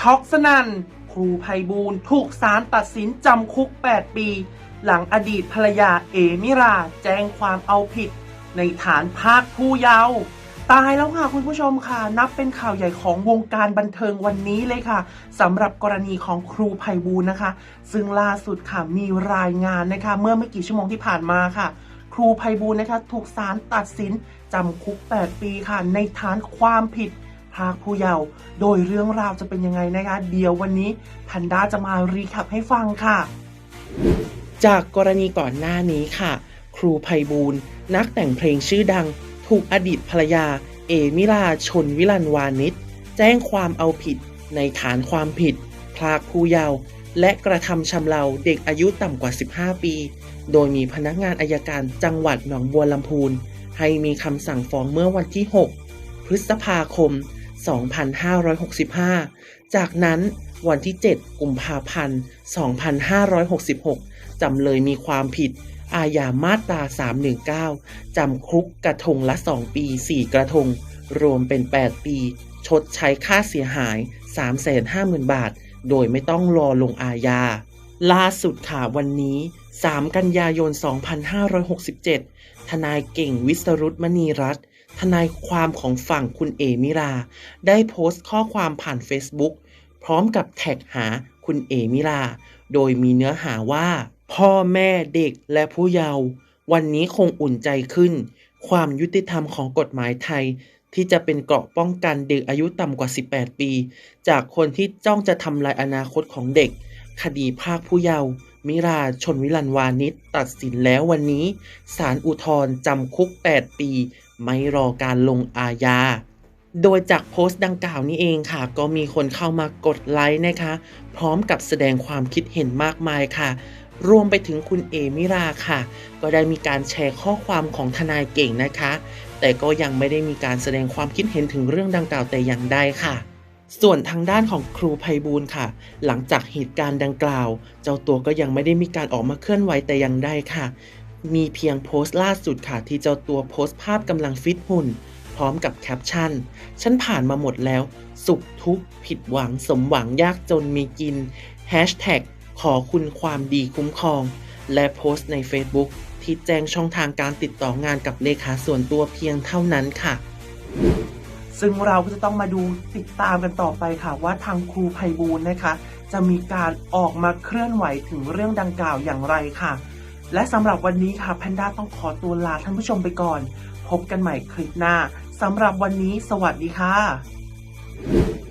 ช็อกสนันครูไพบูลถูกศาลตัดสินจำคุก 8 ปี หลังอดีตภรรยาเอมิรา แจ้งความเอาผิด ในฐานพากผู้เยาว์ตายแล้วค่ะคุณผู้ชมค่ะ นับเป็นข่าวใหญ่ของวงการบันเทิงวันนี้เลยค่ะสำหรับกรณีของครูไพบูลนะคะ ซึ่งล่าสุดค่ะมีรายงานนะคะ เมื่อไม่กี่ชั่วโมงที่ผ่านมาค่ะ ครูไพบูลนะคะ ถูกศาลตัดสินจำคุก 8 ปีค่ะ ในฐานความผิด พรากผู้เยาว์โดยเรื่องราวจะเป็นยังไงนะคะ เดี๋ยววันนี้แพนดาจะมารีแคปให้ฟังค่ะ จากกรณีก่อนหน้านี้ค่ะ ครูไพบูลนักแต่งเพลงชื่อดัง ถูกอดีตภรรยา เอมิลาชนวิลันวานิชแจ้งความเอาผิดในฐานความผิดพรากผู้เยาว์และกระทำชำเราเด็กอายุต่ำกว่า 15 ปี โดยมีพนักงานอายการจังหวัดหนองบัวลำพูน ให้มีคำสั่งฟ้องเมื่อวันที่ 6 พฤษภาคม 2565 จากนั้นวันที่ 7 กุมภาพันธ์ 2566 จำเลยมีความผิด อาญามาตรา 319 จำคุกกระทงละ 2 ปี 4 กระทง รวมเป็น 8 ปี ชดใช้ค่าเสียหาย 350,000 บาท โดยไม่ต้องรอลงอาญา ล่าสุดค่ะวันนี้ 3 กันยายน 2567 ทนายเก่งวิสรุตมณีรัตน์ ทนายความของฝั่งคุณเอมิรา ได้โพสต์ข้อความผ่าน Facebook พร้อมกับแท็กหาคุณเอมิรา โดยมีเนื้อหาว่า พ่อแม่เด็กและผู้เยาว์วันนี้คงอุ่นใจขึ้น ความยุติธรรมของกฎหมายไทย ที่จะเป็นเกราะป้องกันเด็กอายุต่ำกว่า 18 ปี จากคนที่จ้องจะทำลายอนาคตของเด็ก คดีภาคผู้เยาว์ มิราชนวิลันวานิชตัดสินแล้ววันนี้ศาลอุทธร์จำคุก 8 ปี ไม่รอการลงอาญา โดยจากโพสต์ดังกล่าวนี้เองค่ะ ก็มีคนเข้ามากดไลค์นะคะ พร้อมกับแสดงความคิดเห็นมากมายค่ะ รวมไปถึงคุณเอมิราค่ะ ก็ได้มีการแชร์ข้อความของทนายเก่งนะคะ แต่ก็ยังไม่ได้มีการแสดงความคิดเห็นถึงเรื่องดังกล่าวแต่อย่างใดค่ะ ส่วนทางด้านของครูไพบูลค่ะ หลังจากเหตุการณ์ดังกล่าว เจ้าตัวก็ยังไม่ได้มีการออกมาเคลื่อนไหวแต่อย่างใดค่ะ มีเพียงโพสต์ล่าสุดค่ะ ที่เจ้าตัวโพสต์ภาพกำลังฟิตหุ่น พร้อมกับแคปชั่น ฉันผ่านมาหมดแล้ว สุขทุกข์ผิดหวังสมหวังยากจนมีกิน Hashtag ขอคุณความดีคุ้มครอง และโพสต์ใน Facebook ที่แจ้งช่องทางการติดต่องานกับเลขาส่วนตัวเพียงเท่านั้นค่ะ ซึ่งเราก็จะต้องมาดูติดตามกันต่อไปค่ะ ว่าทางครูไพบูลนะคะ จะมีการออกมาเคลื่อนไหวถึงเรื่องดังกล่าวอย่างไรค่ะ และสำหรับวันนี้ค่ะแพนด้าต้องขอตัวลาท่านผู้ชมไปก่อน พบกันใหม่คลิปหน้าสำหรับวันนี้ สวัสดีค่ะ